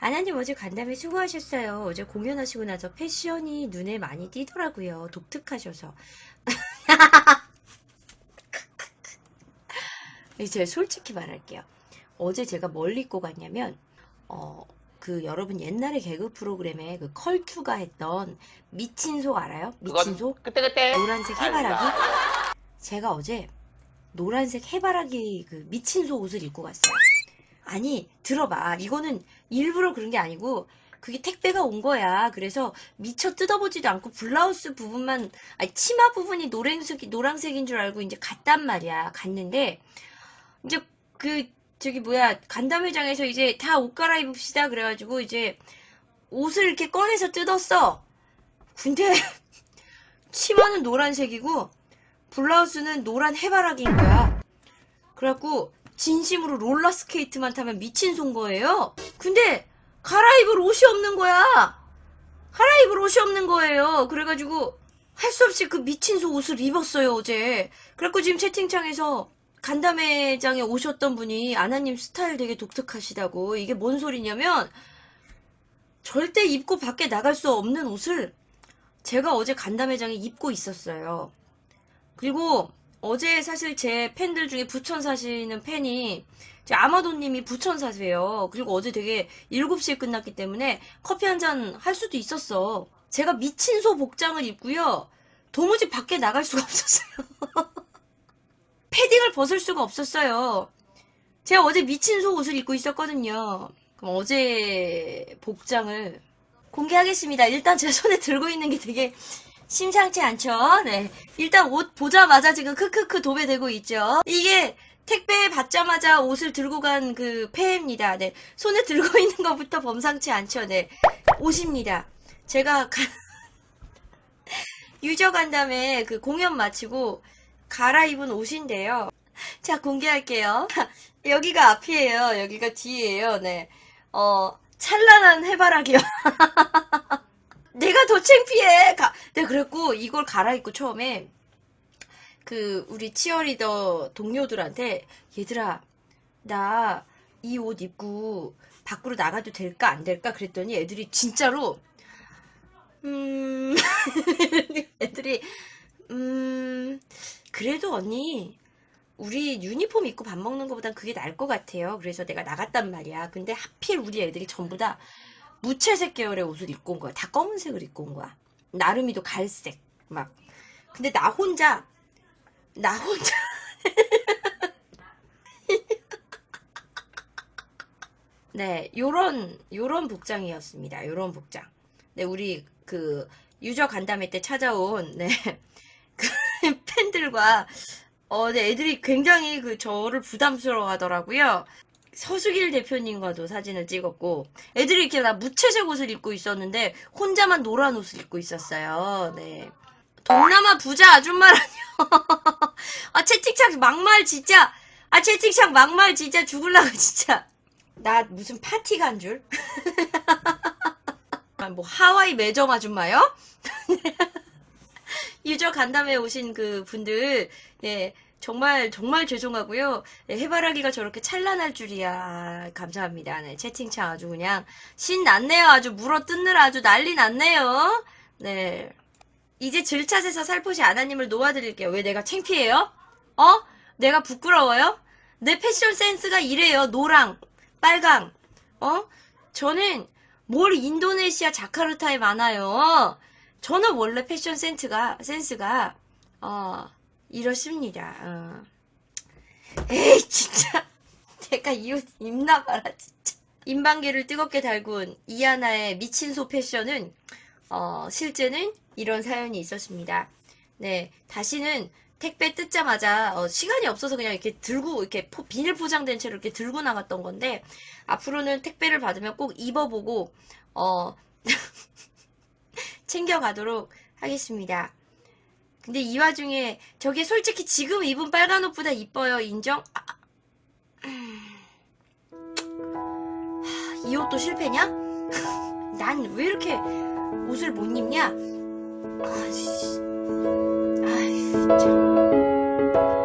아나님 어제 간담회 수고하셨어요. 어제 공연하시고 나서 패션이 눈에 많이 띄더라고요. 독특하셔서. 이제 솔직히 말할게요. 어제 제가 뭘 입고 갔냐면, 어, 그 여러분 옛날에 개그 프로그램에 그 컬투가 했던 미친 속 알아요? 미친 속? 그때 그때 노란색 해바라기? 제가 어제 노란색 해바라기 그 미친 속 옷을 입고 갔어요. 아니, 들어봐. 이거는 일부러 그런 게 아니고, 그게 택배가 온 거야. 그래서 미처 뜯어보지도 않고 블라우스 부분만, 아니, 치마 부분이 노란색, 노란색인 줄 알고 이제 갔단 말이야. 갔는데, 이제 그, 저기 뭐야, 간담회장에서 이제 다 옷 갈아입읍시다. 그래가지고 이제 옷을 이렇게 꺼내서 뜯었어. 근데, 치마는 노란색이고, 블라우스는 노란 해바라기인 거야. 그래갖고 진심으로 롤러스케이트만 타면 미친 손 거예요. 근데 갈아입을 옷이 없는 거야. 갈아입을 옷이 없는 거예요. 그래가지고 할 수 없이 그 미친 소 옷을 입었어요 어제. 그래갖고 지금 채팅창에서 간담회장에 오셨던 분이 아나님 스타일 되게 독특하시다고 이게 뭔 소리냐면 절대 입고 밖에 나갈 수 없는 옷을 제가 어제 간담회장에 입고 있었어요. 그리고 어제 사실 제 팬들 중에 부천 사시는 팬이 제 아마도님이 부천 사세요. 그리고 어제 되게 7시에 끝났기 때문에 커피 한 잔 할 수도 있었어. 제가 미친 소 복장을 입고요. 도무지 밖에 나갈 수가 없었어요. 패딩을 벗을 수가 없었어요. 제가 어제 미친 소 옷을 입고 있었거든요. 그럼 어제 복장을 공개하겠습니다. 일단 제 손에 들고 있는 게 되게 심상치 않죠? 네. 일단 옷 보자마자 지금 크크크 도배되고 있죠? 이게 택배 받자마자 옷을 들고 간 그 폐입니다. 네. 손에 들고 있는 것부터 범상치 않죠? 네. 옷입니다. 제가 가... 유저 간담회 그 공연 마치고 갈아입은 옷인데요. 자, 공개할게요. 여기가 앞이에요. 여기가 뒤에요. 네. 어, 찬란한 해바라기요. 내가 더 창피해. 가, 내가 그랬고 이걸 갈아입고 처음에 그 우리 치어리더 동료들한테 얘들아 나 이 옷 입고 밖으로 나가도 될까 안 될까 그랬더니 애들이 진짜로 음 애들이 음 그래도 언니 우리 유니폼 입고 밥 먹는 것보단 그게 나을 것 같아요. 그래서 내가 나갔단 말이야. 근데 하필 우리 애들이 전부 다 무채색 계열의 옷을 입고 온 거야. 다 검은색을 입고 온 거야. 나름이도 갈색. 막. 근데 나 혼자, 나 혼자. 네, 요런, 요런 복장이었습니다. 요런 복장. 네, 우리 그, 유저 간담회 때 찾아온, 네, 그 팬들과, 어, 네, 애들이 굉장히 그 저를 부담스러워 하더라고요. 서수길 대표님과도 사진을 찍었고 애들이 이렇게 다 무채색 옷을 입고 있었는데 혼자만 노란 옷을 입고 있었어요. 네. 동남아 부자 아줌마라뇨. 아 채팅창 막말 진짜. 아 채팅창 막말 진짜 죽을라고 진짜. 나 무슨 파티 간 줄? 아, 뭐 하와이 매점 아줌마요? 유저 간담회 오신 그 분들 네. 정말 정말 죄송하고요. 네, 해바라기가 저렇게 찬란할 줄이야. 감사합니다. 네, 채팅창 아주 그냥 신 났네요. 아주 물어 뜯느라 아주 난리 났네요. 네. 이제 질차에서 살포시 아나님을 놓아드릴게요. 왜 내가 창피해요? 어? 내가 부끄러워요? 내 패션 센스가 이래요. 노랑, 빨강. 어? 저는 뭘 인도네시아 자카르타에 많아요. 저는 원래 패션 센스가 센스가 어 이렇습니다. 어. 에이 진짜 내가 이 옷 입나 봐라 진짜. 인방개를 뜨겁게 달군 이하나의 미친 소 패션은 어, 실제는 이런 사연이 있었습니다. 네 다시는 택배 뜯자마자 어, 시간이 없어서 그냥 이렇게 들고 이렇게 포, 비닐 포장된 채로 이렇게 들고 나갔던 건데 앞으로는 택배를 받으면 꼭 입어보고 어, 챙겨가도록 하겠습니다. 근데 이 와중에 저게 솔직히 지금 입은 빨간 옷보다 이뻐요. 인정? 아, 하, 이 옷도 실패냐? 난 왜 이렇게 옷을 못 입냐? 아, 씨. 아이, 진짜.